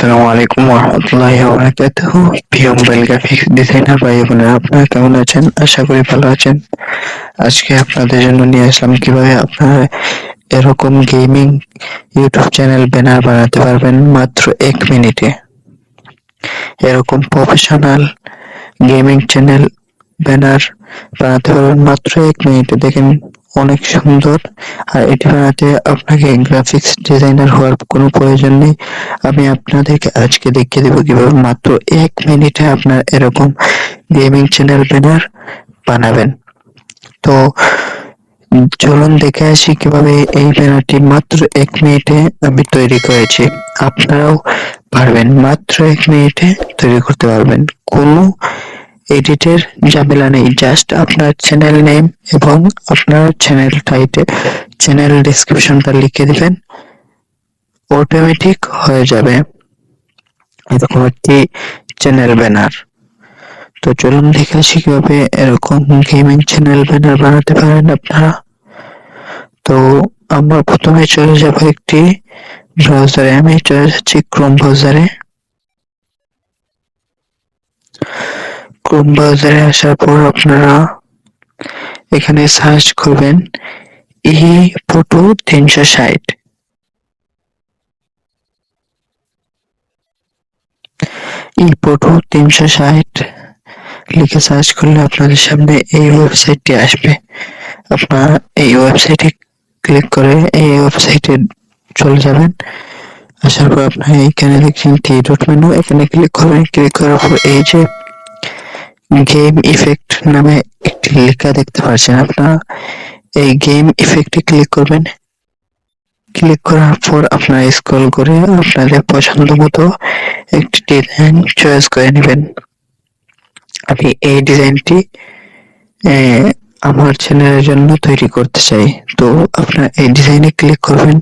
আসসালামু আলাইকুম graphics designer ভাই বোনেরা, আপনারা কেমন আছেন? আশা করি ভালো আছেন। আজকে আপনাদের জন্য নিয়ে আসলাম কীভাবে আপনারা এরকম গেমিং ইউটিউব চ্যানেল ব্যানার বানাতে পারবেন মাত্র এক মিনিটে। এরকম প্রফেশনাল গেমিং চ্যানেল ব্যানার বানাতে পারবেন মাত্র এক মিনিটে। দেখেন অনেক সুন্দর। আর এটি বানাতে আপনাকে গ্রাফিক্স ডিজাইনার হওয়ার কোনো প্রয়োজন নেই। আমি আপনাদেরকে আজকে দেখিয়ে দেবো কীভাবে মাত্র এক মিনিটে আপনার এরকম গেমিং চ্যানেল ব্যানার বানাবেন। তো চলুন দেখে আসি কীভাবে এই ব্যানারটি মাত্র এক মিনিটে আমি তৈরি করেছি। আপনারাও পারবেন মাত্র এক মিনিটে তৈরি করতে পারবেন। কোনো এডিটের ঝামেলা নেই জাস্ট আপনার চ্যানেল নেম এবং আপনার চ্যানেল টাইটে চ্যানেল ডেসক্রিপশনটা লিখে দিবেন। অটোমেটিক হয়ে যাবে। এরকম একটি চ্যানেল ব্যানার তো চলুন দেখে আসি কীভাবে এরকম গেমিং চ্যানেল ব্যানার বানাতে পারেন আপনারা। তো আমরা প্রথমে চলে যাব একটি ব্রাউজারে আমি চলে যাচ্ছি ক্রোম ব্রাউজারে ক্রোম ব্রাউজারে আসার পর আপনারা এখানে সার্চ করবেন ই ফটো তিনশো ষাট। ই ফটো তিনশো ষাট লিখে সার্চ করলে আপনাদের সামনে এই ওয়েবসাইটটি আসবে। আপনারা এই ওয়েবসাইটে ক্লিক করে এই ওয়েবসাইটে চলে যাবেন। আসার পর আপনারা এইখানে দেখছেন থ্রি ডট মেনু এখানে ক্লিক করবেন। ক্লিক করার পর এই যে গেম ইফেক্ট নামে একটি লেখা দেখতে পাচ্ছেন আপনারা। এই গেম ইফেক্টে ক্লিক করবেন। ক্লিক করার পর আপনারা স্ক্রল করে আপনাদের পছন্দ মতো একটি ডিজাইন চয়েস করে নেবেন। আমি এই ডিজাইনটি আমার চ্যানেলের জন্য তৈরি করতে চাই। তো আপনারা এই ডিজাইনে ক্লিক করবেন।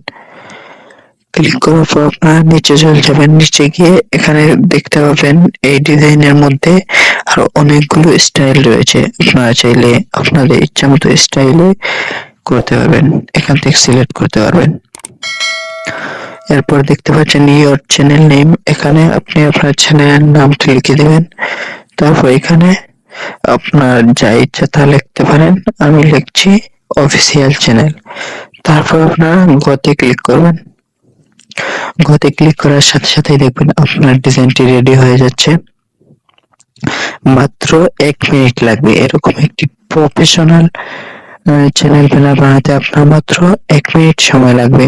ক্লিক করার পর আপনারা নিচে চলে যাবেন। নিচে গিয়ে এখানে দেখতে পাবেন এই ডিজাইনের মধ্যে আরও অনেকগুলো স্টাইল রয়েছে। আপনারা চাইলে আপনাদের ইচ্ছা মতো স্টাইলে করতে পারবেন। এখান থেকে সিলেক্ট করতে পারবেন। এরপর দেখতে পাচ্ছেন ইয়োর চ্যানেল নেম। এখানে আপনি আপনার চ্যানেলের নামটা লিখে দেবেন। তারপর এখানে আপনার যা ইচ্ছা তা লিখতে পারেন। আমি লিখছি অফিসিয়াল চ্যানেল। তারপর আপনারা গতে ক্লিক করবেন। গতে ক্লিক করার সাথে সাথেই দেখবেন আপনার ডিজাইনটি রেডি হয়ে যাচ্ছে। মাত্র এক মিনিট লাগবে। এরকম একটি প্রফেশনাল চ্যানেল ব্যানার বানাতে আপনার মাত্র এক মিনিট সময় লাগবে।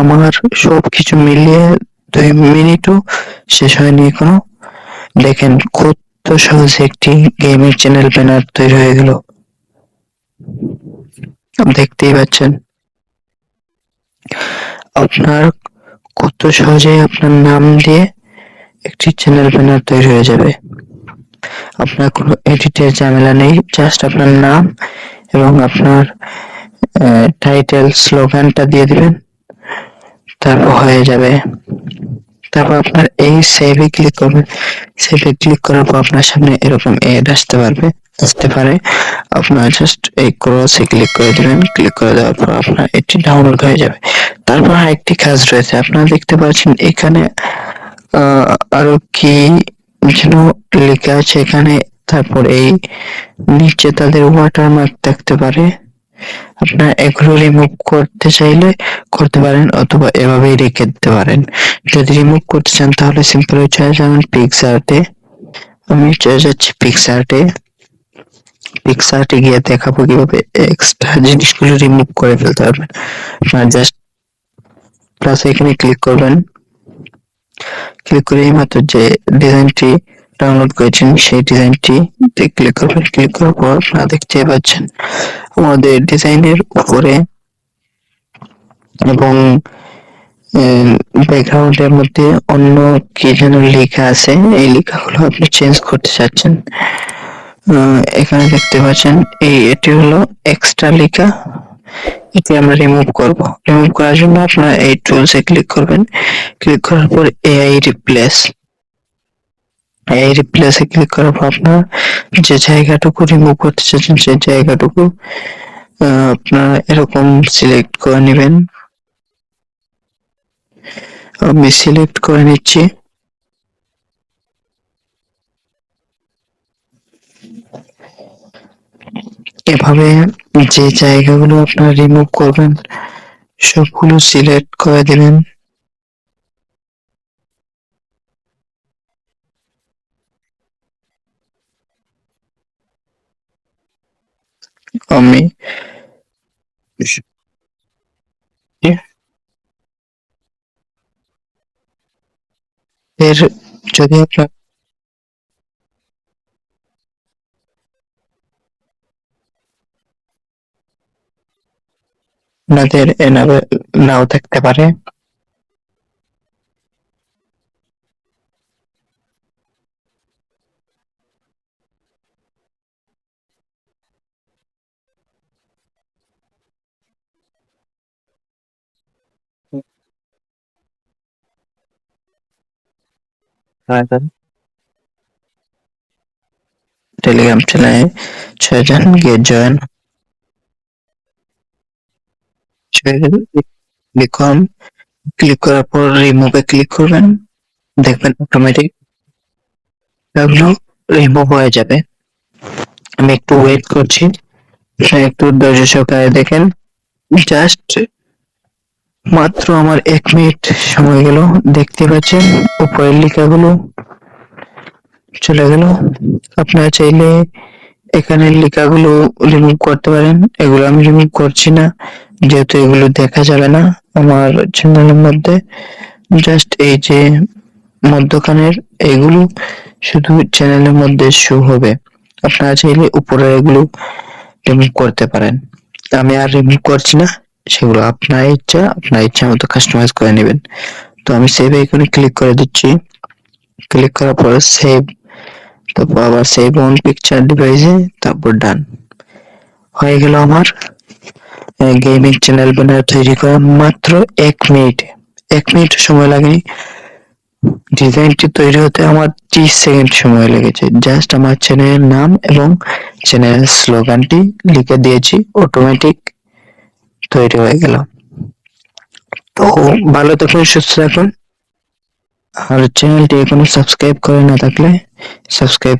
আমার সব কিছু মিলিয়ে দুই মিনিটও শেষ হয়নি এখনও। দেখেন কত সহজে একটি গেমের চ্যানেল ব্যানার তৈরি হয়ে গেল। দেখতেই পাচ্ছেন। আপনার কত সহজে আপনার নাম দিয়ে একটি চ্যানেল ব্যানার তৈরি হয়ে যাবে। আপনার কোনো এডিটের ঝামেলা নেই জাস্ট আপনার নাম এবং আপনার টাইটেল স্লোগানটা দিয়ে দিবেন, তারপর হয়ে যাবে। তারপর আপনার এই সেভে ক্লিক করবেন। সেভে ক্লিক করার পর আপনার সামনে এরকম এড আসতে পারবে। আসতে পারে। আপনার জাস্ট এই ক্রসে ক্লিক করে দিবেন। ক্লিক করে দেওয়ার পর আপনার এটি ডাউনলোড হয়ে যাবে। তারপর আরেকটি কাজ রয়েছে। আপনারা দেখতে পাচ্ছেন এখানে আরও কি যেন লেখা আছে এখানে। তারপর এই নিচে তাদের ওয়াটারমার্ক থাকতে পারে। আপনার এগুলো রিমুভ করতে চাইলে করতে পারেন অথবা এভাবেই রেখে দিতে পারেন। যদি রিমুভ করতে চান তাহলে সিম্পল চলে যাবেন পিক্সার্টে আমি চলে যাচ্ছি পিক্সার্টে পিক্সার্টে গিয়ে দেখাবো কীভাবে এক্সট্রা জিনিসগুলো রিমুভ করে ফেলতে হবে আপনার জাস্ট প্লাস এখানে ক্লিক করবেন। ক্লিক করে এই মাত্র যে ডিজাইনটি ডাউনলোড করেছেন, সেই ডিজাইনটি ক্লিক করবেন। ক্লিক করার পর আপনারা দেখতে পাচ্ছেন, আমাদের ডিজাইনের উপরে এবং ব্যাকগ্রাউন্ডের মধ্যে অন্য কি যেন লেখা আছে, এই লেখাগুলো আপনি চেঞ্জ করতে চাচ্ছেন। এখানে দেখতে পাচ্ছেন, এই এটি হলো এক্সট্রা লেখা। এটি আমরা রিমুভ করব। রিমুভ করার জন্য আপনারা এই টুলস এ ক্লিক করবেন। ক্লিক করার পর এআই রিপ্লেস এআই রিপ্লেস এ ক্লিক করার পর আপনার যে জায়গাটুকু রিমুভ করতে চাচ্ছেন, সেই জায়গাটুকু আপনারা এরকম সিলেক্ট করে নেবেন। আমি সিলেক্ট করে নিচ্ছি। এভাবে যে জায়গাগুলো আপনারা রিমুভ করবেন সবগুলো সিলেক্ট করে দিবেন। আমি এর যদি আপনার আপনাদের এনাবে নাও থাকতে পারে। টেলিগ্রাম চ্যানেলে ছয়জন গিয়ে জয়েন লিখুন ক্লিক করার পর রিমুভে ক্লিক করবেন, দেখবেন অটোমেটিক এগুলো রিমুভ হয়ে যাবে। আমি একটু ওয়েট করছি একটু ধৈর্য সহকারে দেখেন। জাস্ট মাত্র আমার এক মিনিট সময় গেল, দেখতে পাচ্ছেন, উপরের লেখাগুলো চলে গেল। আপনারা চাইলে এখানে লেখাগুলো রিমুভ করতে পারেন। এগুলো আমি রিমুভ করছি না, যেহেতু এগুলো দেখা যাবে না আমার চ্যানেলের মধ্যে। জাস্ট এই যে মধ্যখানের এগুলো শুধু চ্যানেলের মধ্যে শো হবে। আপনারা চাইলে উপরে এগুলো রিমুভ করতে পারেন। আমি আর রিমুভ করছি না, সেগুলো আপনার ইচ্ছা আপনার ইচ্ছা মতো কাস্টমাইজ করে নেবেন। তো আমি সেভ আইকনে ক্লিক করে দিচ্ছি। ক্লিক করার পরে সেভ তারপর আবার সেভ অন পিকচার ডিভাইসে তারপর ডান হয়ে গেল আমার গেমিং চ্যানেল ব্যানার তৈরি করা মাত্র এক মিনিট এক মিনিট সময় লাগেনি। ডিজাইনটি তৈরি হতে আমার ত্রিশ সেকেন্ড সময় লেগেছে। জাস্ট আমার চ্যানেলের নাম এবং চ্যানেলের স্লোগানটি লিখে দিয়েছি অটোমেটিক তৈরি হয়ে গেল। তো ভালো থাকুন, সুস্থ থাকুন। আর চ্যানেলটি এখনও সাবস্ক্রাইব করে না থাকলে সাবস্ক্রাইব